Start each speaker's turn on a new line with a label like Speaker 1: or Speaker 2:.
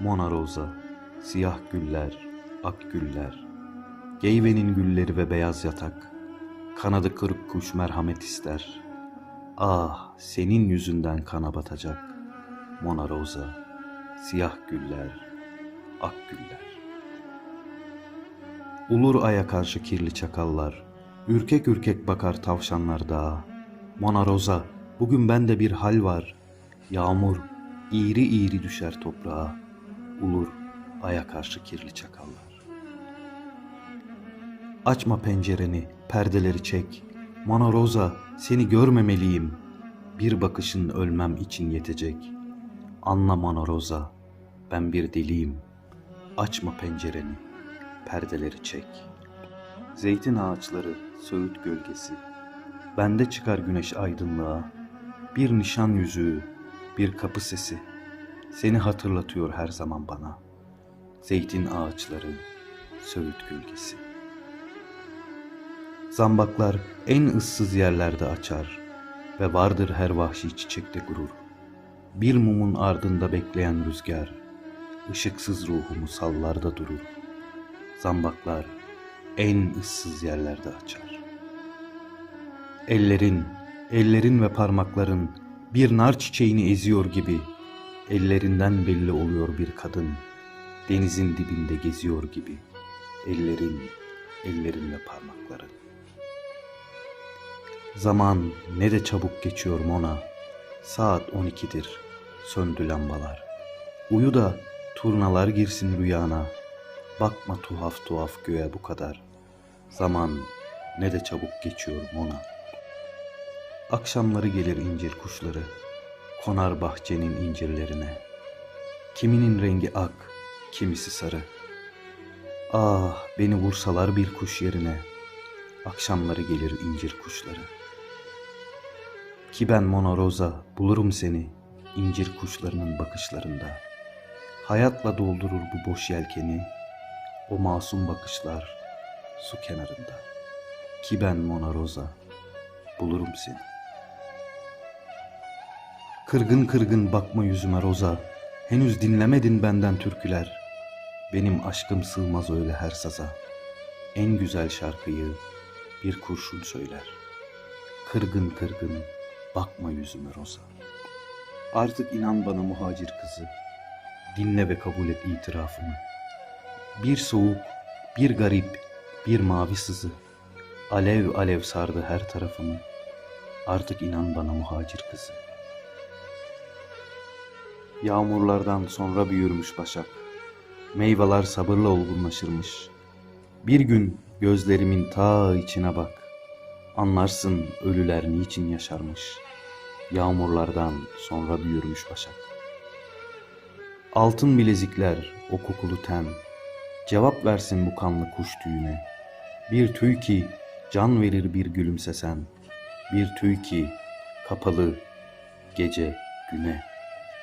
Speaker 1: Mona Rosa, siyah güller, ak güller, Geyvenin gülleri ve beyaz yatak, kanadı kırık kuş merhamet ister. Ah, senin yüzünden kana batacak, Mona Rosa, siyah güller, ak güller. Ulur aya karşı kirli çakallar, ürkek ürkek bakar tavşanlar dağa. Mona Rosa, bugün bende bir hal var, yağmur iğri iğri düşer toprağa, ulur aya karşı kirli çakallar. Açma pencereni, perdeleri çek. Mona Rosa, seni görmemeliyim. Bir bakışın ölmem için yetecek. Anla Mona Rosa, ben bir deliyim. Açma pencereni, perdeleri çek. Zeytin ağaçları, söğüt gölgesi. Bende çıkar güneş aydınlığa. Bir nişan yüzüğü, bir kapı sesi. Seni hatırlatıyor her zaman bana. Zeytin ağaçları, söğüt gölgesi. Zambaklar en ıssız yerlerde açar ve vardır her vahşi çiçekte gurur. Bir mumun ardında bekleyen rüzgar, ışıksız ruhumu sallarda durur. Zambaklar en ıssız yerlerde açar. Ellerin, ellerin ve parmakların bir nar çiçeğini eziyor gibi ellerinden belli oluyor bir kadın. Denizin dibinde geziyor gibi ellerin, ellerin ve parmakların. Zaman ne de çabuk geçiyor Mona. Saat 12'dir. Söndü lambalar. Uyu da turnalar girsin rüyana. Bakma tuhaf tuhaf göğe bu kadar. Zaman ne de çabuk geçiyor Mona. Akşamları gelir incir kuşları. Konar bahçenin incirlerine. Kiminin rengi ak, kimisi sarı. Ah beni vursalar bir kuş yerine. Akşamları gelir incir kuşları. Ki ben Mona Rosa bulurum seni incir kuşlarının bakışlarında. Hayatla doldurur bu boş yelkeni, o masum bakışlar su kenarında. Ki ben Mona Rosa bulurum seni. Kırgın kırgın bakma yüzüme Roza, henüz dinlemedin benden türküler. Benim aşkım sığmaz öyle her saza. En güzel şarkıyı bir kurşun söyler. Kırgın kırgın bakma yüzüme Roza. Artık inan bana muhacir kızı. Dinle ve kabul et itirafımı. Bir soğuk, bir garip, bir mavi sızı. Alev alev sardı her tarafımı. Artık inan bana muhacir kızı. Yağmurlardan sonra büyürmüş başak. Meyveler sabırla olgunlaşırmış. Bir gün gözlerimin ta içine bak. Anlarsın ölüler niçin yaşarmış. Yağmurlardan sonra büyürmüş başak. Altın bilezikler, o kokulu ten. Cevap versin bu kanlı kuş tüyüne. Bir tüy ki can verir bir gülümsesen. Bir tüy ki kapalı gece güne.